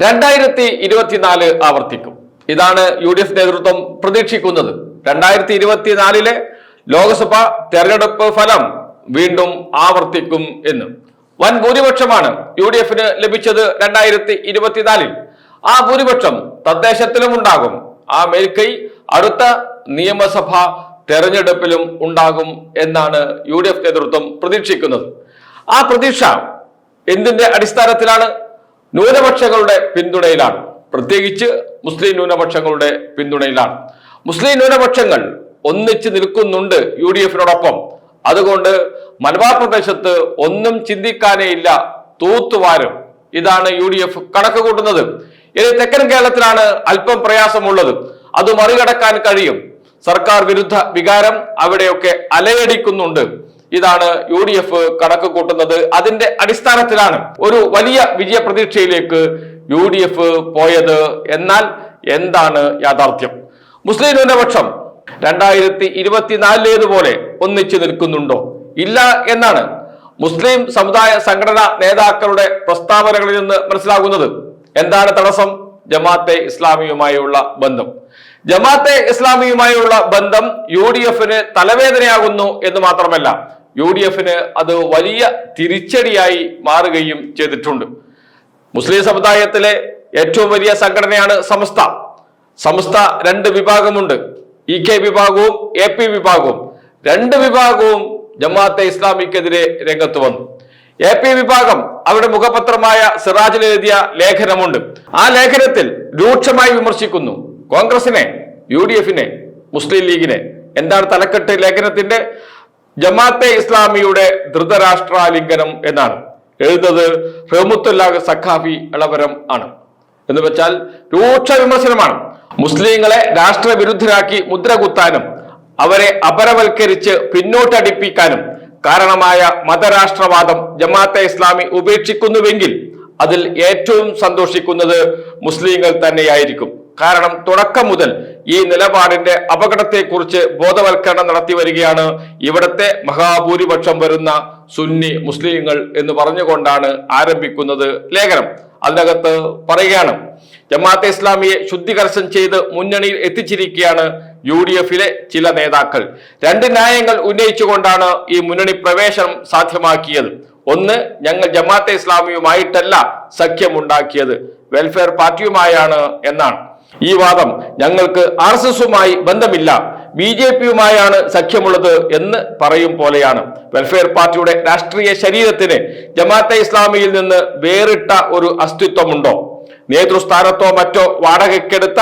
രണ്ടായിരത്തി ഇരുപത്തിനാല് ആവർത്തിക്കും. ഇതാണ് യു ഡി എഫ് നേതൃത്വം പ്രതീക്ഷിക്കുന്നത്. രണ്ടായിരത്തി ഇരുപത്തിനാലിലെ ലോക്സഭ തെരഞ്ഞെടുപ്പ് ഫലം വീണ്ടും ആവർത്തിക്കും എന്ന്. വൻ ഭൂരിപക്ഷമാണ് യു ഡി എഫിന് ലഭിച്ചത് രണ്ടായിരത്തി ഇരുപത്തിനാലിൽ ആ ഭൂരിപക്ഷം തദ്ദേശത്തിലും ഉണ്ടാകും. ആ മേൽക്കൈ അടുത്ത നിയമസഭ തെരഞ്ഞെടുപ്പിലും ഉണ്ടാകും എന്നാണ് യു ഡി എഫ് നേതൃത്വം പ്രതീക്ഷിക്കുന്നത്. ആ പ്രതീക്ഷ എന്തിന്റെ അടിസ്ഥാനത്തിലാണ്? ന്യൂനപക്ഷങ്ങളുടെ പിന്തുണയിലാണ്. പ്രത്യേകിച്ച് മുസ്ലിം ന്യൂനപക്ഷങ്ങളുടെ പിന്തുണയിലാണ്. മുസ്ലിം ന്യൂനപക്ഷങ്ങൾ ഒന്നിച്ച് നിൽക്കുന്നുണ്ട് യു ഡി എഫിനോടൊപ്പം അതുകൊണ്ട് മലബാർ പ്രദേശത്ത് ഒന്നും ചിന്തിക്കാനേ ഇല്ല തൂത്തുവാരും. ഇതാണ് യു ഡി എഫ് കണക്ക് കൂട്ടുന്നത്. ഇനി തെക്കൻ കേരളത്തിലാണ് അല്പം പ്രയാസമുള്ളത്. അത് മറികടക്കാൻ കഴിയും. സർക്കാർ വിരുദ്ധ വികാരം അവിടെയൊക്കെ അലയടിക്കുന്നുണ്ട്. ഇതാണ് യു ഡി എഫ് കണക്ക് കൂട്ടുന്നത്. അതിന്റെ അടിസ്ഥാനത്തിലാണ് ഒരു വലിയ വിജയ പ്രതീക്ഷയിലേക്ക് യു ഡി എഫ് പോയത്. എന്നാൽ എന്താണ് യാഥാർത്ഥ്യം? മുസ്ലിം ന്യൂനപക്ഷം രണ്ടായിരത്തി ഇരുപത്തിനാലിലേതുപോലെ ഒന്നിച്ചു നിൽക്കുന്നുണ്ടോ? ഇല്ല എന്നാണ് മുസ്ലിം സമുദായ സംഘടനാ നേതാക്കളുടെ പ്രസ്താവനകളിൽ നിന്ന് മനസ്സിലാകുന്നത്. എന്താണ് തടസ്സം? ജമാഅത്തെ ഇസ്ലാമിയുമായുള്ള ബന്ധം. ജമാഅത്തെ ഇസ്ലാമിയുമായുള്ള ബന്ധം യു ഡി എഫിന് തലവേദനയാകുന്നു എന്ന് മാത്രമല്ല യു ഡി എഫിന് അത് വലിയ തിരിച്ചടിയായി മാറുകയും ചെയ്തിട്ടുണ്ട്. മുസ്ലിം സമുദായത്തിലെ ഏറ്റവും വലിയ സംഘടനയാണ് സമസ്ത. സമസ്ത രണ്ട് വിഭാഗമുണ്ട്. ഇ കെ വിഭാഗവും എ പി വിഭാഗവും. രണ്ട് വിഭാഗവും ജമാഅത്തെ ഇസ്ലാമിക്കെതിരെ രംഗത്ത് വന്നു. എ പി വിഭാഗം അവരുടെ മുഖപത്രമായ സിറാജിൽ എഴുതിയ ലേഖനമുണ്ട്. ആ ലേഖനത്തിൽ രൂക്ഷമായി വിമർശിക്കുന്നു. കോൺഗ്രസിനെ യു ഡി എഫിനെ മുസ്ലിം ലീഗിനെ. എന്താണ് തലക്കെട്ട് ലേഖനത്തിന്റെ ജമാഅത്തെ ഇസ്ലാമിയുടെ ധൃതരാഷ്ട്രാലിംഗനം എന്നാണ്. എഴുതുന്നത് റഹ്മത്തുല്ലാഹ് സഖാഫി ഇളവരം ആണ്. എന്ന് വെച്ചാൽ രൂക്ഷ വിമർശനമാണ്. മുസ്ലിങ്ങളെ രാഷ്ട്രവിരുദ്ധരാക്കി മുദ്ര കുത്താനും അവരെ അപരവൽക്കരിച്ച് പിന്നോട്ടടിപ്പിക്കാനും കാരണമായ മതരാഷ്ട്രവാദം ജമാഅത്തെ ഇസ്ലാമി ഉപേക്ഷിക്കുന്നുവെങ്കിൽ അതിൽ ഏറ്റവും സന്തോഷിക്കുന്നത് മുസ്ലിങ്ങൾ തന്നെയായിരിക്കും. കാരണം തുടക്കം മുതൽ ഈ നിലപാടിന്റെ അപകടത്തെക്കുറിച്ച് ബോധവൽക്കരണം നടത്തി വരികയാണ്. ഇവിടത്തെ മഹാഭൂരിപക്ഷം വരുന്ന സുന്നി മുസ്ലിങ്ങൾ എന്ന് പറഞ്ഞുകൊണ്ടാണ് ആരംഭിക്കുന്നത് ലേഖനം. അതിനകത്ത് പറയുകയാണ് ജമാഅത്തെ ഇസ്ലാമിയെ ശുദ്ധികർശം ചെയ്ത് മുന്നണിയിൽ എത്തിച്ചിരിക്കുകയാണ് യു ഡി എഫിലെ ചില നേതാക്കൾ. രണ്ട് ന്യായങ്ങൾ ഉന്നയിച്ചുകൊണ്ടാണ് ഈ മുന്നണി പ്രവേശനം സാധ്യമാക്കിയത്. ഒന്ന് ഞങ്ങൾ ജമാഅത്തെ ഇസ്ലാമിയുമായിട്ടല്ല സഖ്യമുണ്ടാക്കിയത്. വെൽഫെയർ പാർട്ടിയുമായാണ് എന്നാണ്. ഈ വാദം ഞങ്ങൾക്ക് ആർ എസ് എസുമായി ബന്ധമില്ല. ബി ജെ പിയുമായാണ് സഖ്യമുള്ളത് എന്ന് പറയും പോലെയാണ്. വെൽഫെയർ പാർട്ടിയുടെ രാഷ്ട്രീയ ശരീരത്തിന് ജമാഅത്തെ ഇസ്ലാമിയിൽ നിന്ന് വേറിട്ട ഒരു അസ്തിത്വമുണ്ടോ? നേതൃസ്ഥാനത്തോ മറ്റോ വാടകയ്ക്കെടുത്ത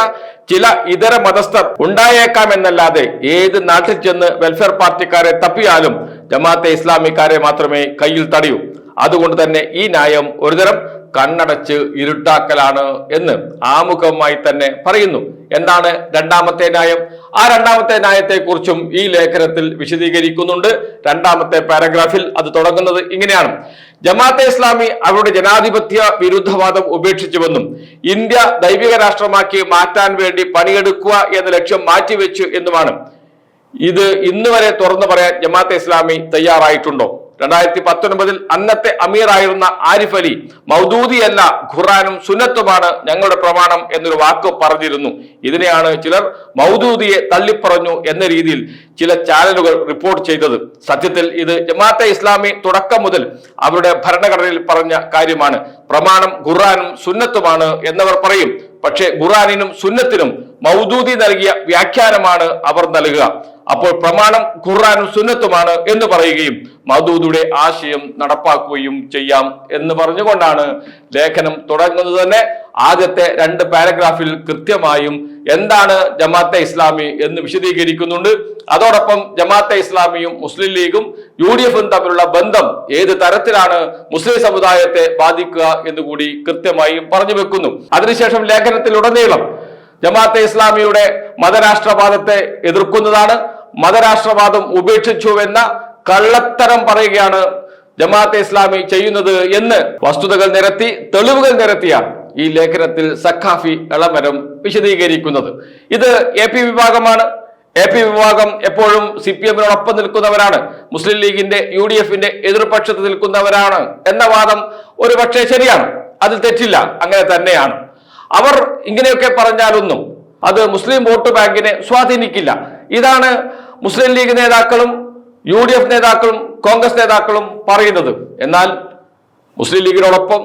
ചില ഇതര മതസ്ഥർ ഉണ്ടായേക്കാമെന്നല്ലാതെ ഏത് നാട്ടിൽ ചെന്ന് വെൽഫെയർ പാർട്ടിക്കാരെ തപ്പിയാലും ജമാഅത്തെ ഇസ്ലാമിക്കാരെ മാത്രമേ കയ്യിൽ തടയൂ. അതുകൊണ്ട് തന്നെ ഈ ന്യായം ഒരുതരം കണ്ണടച്ച് ഇരുട്ടാക്കലാണ് എന്ന് ആമുഖമായി തന്നെ പറയുന്നു. എന്താണ് രണ്ടാമത്തെ ന്യായം? ആ രണ്ടാമത്തെ ന്യായത്തെക്കുറിച്ചും ഈ ലേഖനത്തിൽ വിശദീകരിക്കുന്നുണ്ട്. രണ്ടാമത്തെ പാരഗ്രാഫിൽ അത് തുടങ്ങുന്നത് ഇങ്ങനെയാണ്. ജമാഅത്തെ ഇസ്ലാമി അവരുടെ ജനാധിപത്യ വിരുദ്ധവാദം ഉപേക്ഷിച്ചുവെന്നും ഇന്ത്യ ദൈവിക രാഷ്ട്രമാക്കി മാറ്റാൻ വേണ്ടി പണിയെടുക്കുക എന്ന ലക്ഷ്യം മാറ്റിവെച്ചു എന്നുമാണ്. ഇത് ഇന്നുവരെ തുറന്നു പറയാൻ ജമാഅത്തെ ഇസ്ലാമി തയ്യാറായിട്ടുണ്ടോ? രണ്ടായിരത്തി പത്തൊൻപതിൽ അന്നത്തെ അമീറായിരുന്ന ആരിഫ് അലി മൗദൂദി മൗദൂദിയല്ല ഖുറാനും സുന്നത്തുമാണ് ഞങ്ങളുടെ പ്രമാണം എന്നൊരു വാക്ക് പറഞ്ഞിരുന്നു. ഇതിനെയാണ് ചിലർ മൗദൂദിയെ തള്ളിപ്പറഞ്ഞു എന്ന രീതിയിൽ ചില ചാനലുകൾ റിപ്പോർട്ട് ചെയ്തത്. സത്യത്തിൽ ഇത് ജമാഅത്തെ ഇസ്ലാമി തുടക്കം മുതൽ അവരുടെ ഭരണഘടനയിൽ പറഞ്ഞ കാര്യമാണ്. പ്രമാണം ഖുറാനും സുന്നത്തുമാണ് എന്നവർ പറയും. പക്ഷേ ഖുറാനിനും സുന്നത്തിനും മൗദൂദി നൽകിയ വ്യാഖ്യാനമാണ് അവർ നൽകുക. അപ്പോൾ പ്രമാണം ഖുറാനും സുന്നത്തുമാണ് എന്ന് പറയുകയും മധൂദുടെ ആശയം നടപ്പാക്കുകയും ചെയ്യാം എന്ന് പറഞ്ഞുകൊണ്ടാണ് ലേഖനം തുടങ്ങുന്നത് തന്നെ. ആദ്യത്തെ രണ്ട് പാരഗ്രാഫിൽ കൃത്യമായും എന്താണ് ജമാഅത്തെ ഇസ്ലാമി എന്ന് വിശദീകരിക്കുന്നുണ്ട്. അതോടൊപ്പം ജമാഅത്തെ ഇസ്ലാമിയും മുസ്ലിം ലീഗും യു ഡി എഫും തമ്മിലുള്ള ബന്ധം ഏത് തരത്തിലാണ് മുസ്ലിം സമുദായത്തെ ബാധിക്കുക എന്ന് കൂടി കൃത്യമായി പറഞ്ഞു വെക്കുന്നു. അതിനുശേഷം ലേഖനത്തിലുടനീളം ജമാഅത്തെ ഇസ്ലാമിയുടെ മതരാഷ്ട്രവാദത്തെ എതിർക്കുന്നതാണ്. മതരാഷ്ട്രവാദം ഉപേക്ഷിച്ചുവെന്ന കള്ളത്തരം പറയുകയാണ് ജമാഅത്തെ ഇസ്ലാമി ചെയ്യുന്നത് എന്ന് വസ്തുതകൾ നിരത്തി തെളിവുകൾ നിരത്തിയാണ് ഈ ലേഖനത്തിൽ സഖാഫി ഇളമരം വിശദീകരിക്കുന്നത്. ഇത് എ പി വിഭാഗമാണ്. എ പി വിഭാഗം എപ്പോഴും സി പി എമ്മിനോടൊപ്പം നിൽക്കുന്നവരാണ്. മുസ്ലിം ലീഗിന്റെ യു ഡി എഫിന്റെ എതിർപക്ഷത്ത് നിൽക്കുന്നവരാണ് എന്ന വാദം ഒരു പക്ഷേ ശരിയാണ്. അതിൽ തെറ്റില്ല. അങ്ങനെ തന്നെയാണ്. അവർ ഇങ്ങനെയൊക്കെ പറഞ്ഞാലൊന്നും അത് മുസ്ലിം വോട്ട് ബാങ്കിനെ സ്വാധീനിക്കില്ല. ഇതാണ് മുസ്ലിം ലീഗ് നേതാക്കളും യു ഡി എഫ് നേതാക്കളും കോൺഗ്രസ് നേതാക്കളും പറയുന്നത്. എന്നാൽ മുസ്ലിം ലീഗിനോടൊപ്പം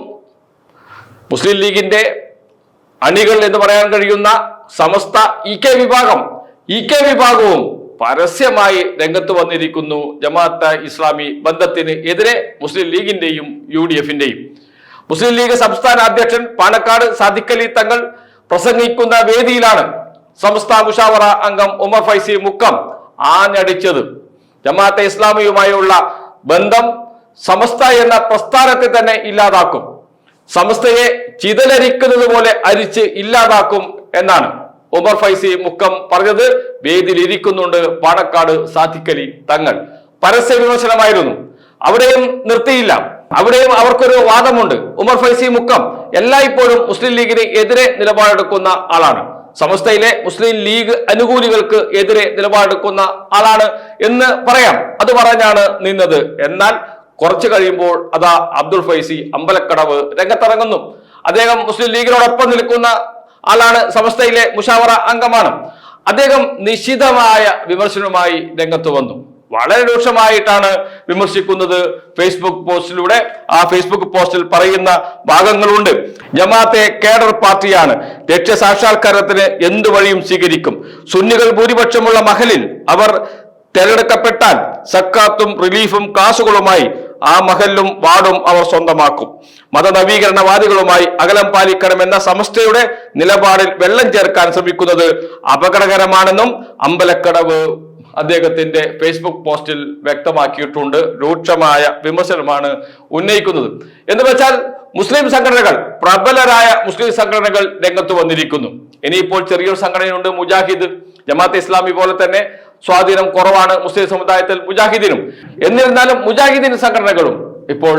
മുസ്ലിം ലീഗിന്റെ അണികൾ എന്ന് പറയാൻ കഴിയുന്ന സമസ്ത ഇ കെ വിഭാഗം ഇ കെ വിഭാഗവും പരസ്യമായി രംഗത്ത് വന്നിരിക്കുന്നു ജമാഅത്ത് ഇസ്ലാമി ബന്ധത്തിന് എതിരെ മുസ്ലിം ലീഗിന്റെയും യു ഡി എഫിന്റെയും മുസ്ലിം ലീഗ് സംസ്ഥാന അധ്യക്ഷൻ പാണക്കാട് സാദിഖലി തങ്ങൾ പ്രസംഗിക്കുന്ന വേദിയിലാണ് സംസ്ഥാന മുഷാവറ അംഗം ഉമർ ഫൈസി മുക്കം ആഞ്ഞടിച്ചത്. ജമാഅത്തെ ഇസ്ലാമിയുമായുള്ള ബന്ധം സമസ്ത എന്ന പ്രസ്ഥാനത്തെ തന്നെ ഇല്ലാതാക്കും. സമസ്തയെ ചിതലരിക്കുന്നത് പോലെ അരിച്ച് ഇല്ലാതാക്കും എന്നാണ് ഉമർ ഫൈസി മുക്കം പറഞ്ഞത്. വേദിയിൽ ഇരിക്കുന്നുണ്ട് പാണക്കാട് സാധിക്കലി തങ്ങൾ. പരസ്യ വിമർശനമായിരുന്നു. അവിടെയും നിർത്തിയില്ല. അവിടെയും അവർക്കൊരു വാദമുണ്ട്. ഉമർ ഫൈസി മുക്കം എല്ലായ്പ്പോഴും മുസ്ലിം ലീഗിന് എതിരെ നിലപാടെടുക്കുന്ന ആളാണ്. സമസ്തയിലെ മുസ്ലിം ലീഗ് അനുകൂലികൾക്ക് എതിരെ നിലപാടെടുക്കുന്ന ആളാണ് എന്ന് പറയാം. അത് പറഞ്ഞാണ് നിന്നത്. എന്നാൽ കുറച്ചു കഴിയുമ്പോൾ അതാ അബ്ദുൾ ഫൈസി അമ്പലക്കടവ് രംഗത്തിറങ്ങുന്നു. അദ്ദേഹം മുസ്ലിം ലീഗിനോടൊപ്പം നിൽക്കുന്ന ആളാണ്. സമസ്തയിലെ മുഷാവറ അംഗമാണ്. അദ്ദേഹം നിശിതമായ വിമർശനവുമായി രംഗത്ത് വന്നു. വളരെ രൂക്ഷമായിട്ടാണ് വിമർശിക്കുന്നത് ഫേസ്ബുക്ക് പോസ്റ്റിലൂടെ. ആ ഫേസ്ബുക്ക് പോസ്റ്റിൽ പറയുന്ന ഭാഗങ്ങളുണ്ട്. ജമാഅത്തെ കേഡർ പാർട്ടിയാണ്. ലക്ഷ്യ സാക്ഷാത്കാരത്തിന് എന്തു വഴിയും സ്വീകരിക്കും. സുന്നികൾ ഭൂരിപക്ഷമുള്ള മഹലിൽ അവർ തെരഞ്ഞെടുക്കപ്പെട്ടാൽ സക്കാത്തും റിലീഫും കാസുകളുമായി ആ മഹലും വാർഡും അവർ സ്വന്തമാക്കും. മതനവീകരണവാദികളുമായി അകലം പാലിക്കണമെന്ന സമസ്തയുടെ നിലപാടിൽ വെള്ളം ചേർക്കാൻ ശ്രമിക്കുന്നത് അപകടകരമാണെന്നും അമ്പലക്കടവ് അദ്ദേഹത്തിന്റെ ഫേസ്ബുക്ക് പോസ്റ്റിൽ വ്യക്തമാക്കിയിട്ടുണ്ട്. രൂക്ഷമായ വിമർശനമാണ് ഉന്നയിക്കുന്നത്. എന്ന് വെച്ചാൽ മുസ്ലിം സംഘടനകൾ പ്രബലരായ മുസ്ലിം സംഘടനകൾ രംഗത്ത് വന്നിരിക്കുന്നു. ഇനിയിപ്പോൾ ചെറിയൊരു സംഘടനയുണ്ട് മുജാഹിദ്. ജമാഅത്ത് ഇസ്ലാമി പോലെ തന്നെ സ്വാധീനം കുറവാണ് മുസ്ലിം സമുദായത്തിൽ മുജാഹിദിനും. എന്നിരുന്നാലും മുജാഹിദീൻ സംഘടനകളും ഇപ്പോൾ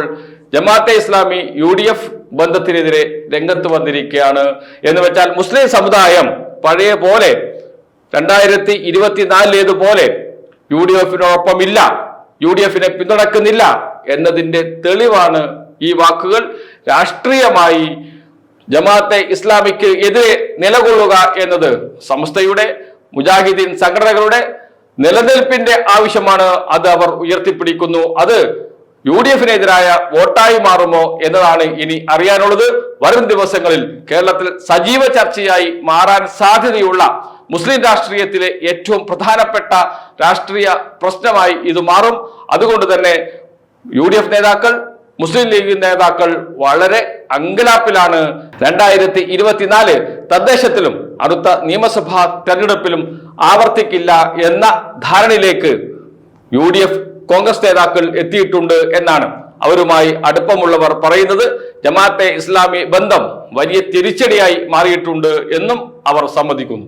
Jamaate Islami U D F ബന്ധത്തിനെതിരെ രംഗത്ത് വന്നിരിക്കുകയാണ്. എന്ന് വെച്ചാൽ മുസ്ലിം സമുദായം പഴയ പോലെ രണ്ടായിരത്തി ഇരുപത്തിനാലിലേതുപോലെ യു ഡി എഫിനോടൊപ്പമില്ല യു ഡി എഫിനെ പിന്തുണക്കുന്നില്ല എന്നതിന്റെ തെളിവാണ് ഈ വാക്കുകൾ. രാഷ്ട്രീയമായി ജമാഅത്തെ ഇസ്ലാമിക്ക് എതിരെ നിലകൊള്ളുക എന്നത് സംസ്ഥയുടെ മുജാഹിദീൻ സംഘടനകളുടെ നിലനിൽപ്പിന്റെ ആവശ്യമാണ് അത് അവർ ഉയർത്തിപ്പിടിക്കുന്നു. അത് യു ഡി എഫിനെതിരായ വോട്ടായി മാറുമോ എന്നതാണ് ഇനി അറിയാനുള്ളത്. വരും ദിവസങ്ങളിൽ കേരളത്തിൽ സജീവ ചർച്ചയായി മാറാൻ സാധ്യതയുള്ള മുസ്ലിം രാഷ്ട്രീയത്തിലെ ഏറ്റവും പ്രധാനപ്പെട്ട രാഷ്ട്രീയ പ്രശ്നമായി ഇത് മാറും. അതുകൊണ്ട് തന്നെ യു ഡി എഫ് നേതാക്കൾ മുസ്ലിം ലീഗ് നേതാക്കൾ വളരെ അങ്കലാപ്പിലാണ്. രണ്ടായിരത്തി ഇരുപത്തിനാല് തദ്ദേശത്തിലും അടുത്ത നിയമസഭാ തെരഞ്ഞെടുപ്പിലും ആവർത്തിക്കില്ല എന്ന ധാരണയിലേക്ക് യു ഡി എഫ് കോൺഗ്രസ് നേതാക്കൾ എത്തിയിട്ടുണ്ട് എന്നാണ് അവരുമായി അടുപ്പമുള്ളവർ പറയുന്നത്. ജമാഅത്തെ ഇസ്ലാമി ബന്ധം വലിയ തിരിച്ചടിയായി മാറിയിട്ടുണ്ട് എന്നും അവർ സമ്മതിക്കുന്നു.